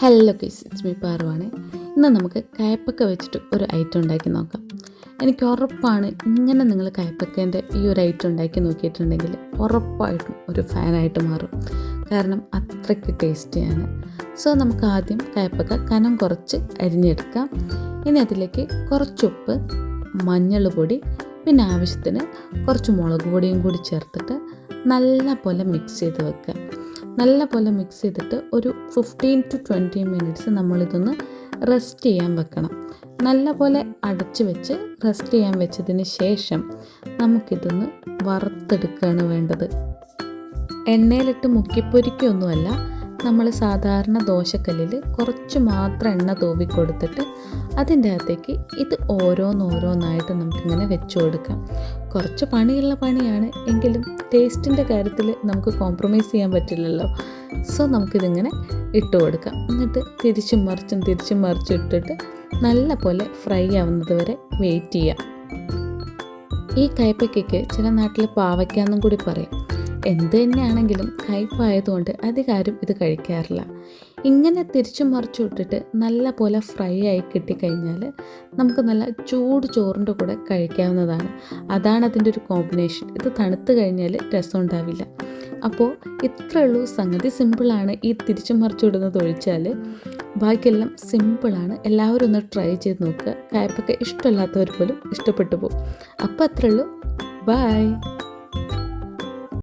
Hello guys it's me പാറുവാണ് ഇന്ന് നമുക്ക് കയപ്പക്ക വെച്ചിട്ട് ഒരു ഐറ്റം ഉണ്ടാക്കി നോക്കാം. എനിക്ക് ഉറപ്പാണ് ഇങ്ങനെ നിങ്ങൾ കയപ്പക്കേന്റെ ഈ ഒരു ഐറ്റം ഉണ്ടാക്കി നോക്കിയിട്ടുണ്ടെങ്കിൽ ഉറപ്പായിട്ടും ഒരു ഫാനായിട്ട് മാറും. കാരണം അത്രയ്ക്ക് ടേസ്റ്റിയാണ് സോ നമുക്ക് ആദ്യം കയപ്പക്ക കനം കുറച്ച് അരിഞ്ഞെടുക്കാം. ഇനി അതിലേക്ക് കുറച്ചുപ്പ് മഞ്ഞൾ പൊടി പിന്നെ ആവശ്യത്തിന് കുറച്ച് മുളക് പൊടിയും കൂടി ചേർത്തിട്ട് നല്ല പോലെ മിക്സ് ചെയ്ത് വെക്കുക. നല്ല പോലെ മിക്സ് ചെയ്തിട്ട് ഒരു ഫിഫ്റ്റീൻ ടു ട്വന്റി മിനിറ്റ്സ് നമ്മളിതൊന്ന് റെസ്റ്റ് ചെയ്യാൻ വെക്കണം. നല്ല പോലെ അടച്ചു വെച്ച് റെസ്റ്റ് ചെയ്യാൻ വെച്ചതിന് ശേഷം നമുക്കിതൊന്ന് വറുത്തെടുക്കുകയാണ് വേണ്ടത്. എണ്ണയിലിട്ട് മുക്കിപ്പൊരിക്കൊന്നുമല്ല നമ്മൾ സാധാരണ ദോശക്കല്ലിൽ കുറച്ച് മാത്രം എണ്ണ തൂവി കൊടുത്തിട്ട് അതിന്റെ അകത്തേക്ക് ഇത് ഓരോന്നോരോന്നായിട്ട് നമുക്കിങ്ങനെ വെച്ച് കൊടുക്കാം. കുറച്ച് പണിയുള്ള പണിയാണ് എങ്കിലും ടേസ്റ്റിന്റെ കാര്യത്തിൽ നമുക്ക് കോംപ്രമൈസ് ചെയ്യാൻ പറ്റില്ലല്ലോ. സോ നമുക്കിതിങ്ങനെ ഇട്ട് കൊടുക്കാം. എന്നിട്ട് തിരിച്ചും മറിച്ചും തിരിച്ചും മറിച്ചും ഇട്ടിട്ട് നല്ല പോലെ ഫ്രൈ ആവുന്നത് വരെ വെയിറ്റ് ചെയ്യാം. ഈ കയ്പയ്ക്കയ്ക്ക് ചില നാട്ടിൽ പാവയ്ക്കാന്നും കൂടി പറയും. എന്ത് തന്നെയാണെങ്കിലും കയ്പായതുകൊണ്ട് അധികാരം ഇത് കഴിക്കാറില്ല. ഇങ്ങനെ തിരിച്ചു മറിച്ചു ഇട്ടിട്ട് നല്ല പോലെ ഫ്രൈ ആയി കിട്ടിക്കഴിഞ്ഞാൽ നമുക്ക് നല്ല ചൂട് ചോറിന്റെ കൂടെ കഴിക്കാവുന്നതാണ്. അതാണ് അതിന്റെ ഒരു കോമ്പിനേഷൻ ഇത് തണുത്ത് കഴിഞ്ഞാൽ രസം ഉണ്ടാവില്ല. അപ്പോൾ ഇത്രയുള്ളൂ സംഗതി. സിമ്പിളാണ് ഈ തിരിച്ചു മറിച്ചു ഇടുന്നത് ഒഴിച്ചാൽ ബാക്കിയെല്ലാം സിമ്പിളാണ് എല്ലാവരും ഒന്ന് ട്രൈ ചെയ്ത് നോക്കുക. കായപ്പൊക്കെ ഇഷ്ടമല്ലാത്തവർ പോലും ഇഷ്ടപ്പെട്ടു പോകും. അപ്പോൾ അത്രയുള്ളൂ. ബൈ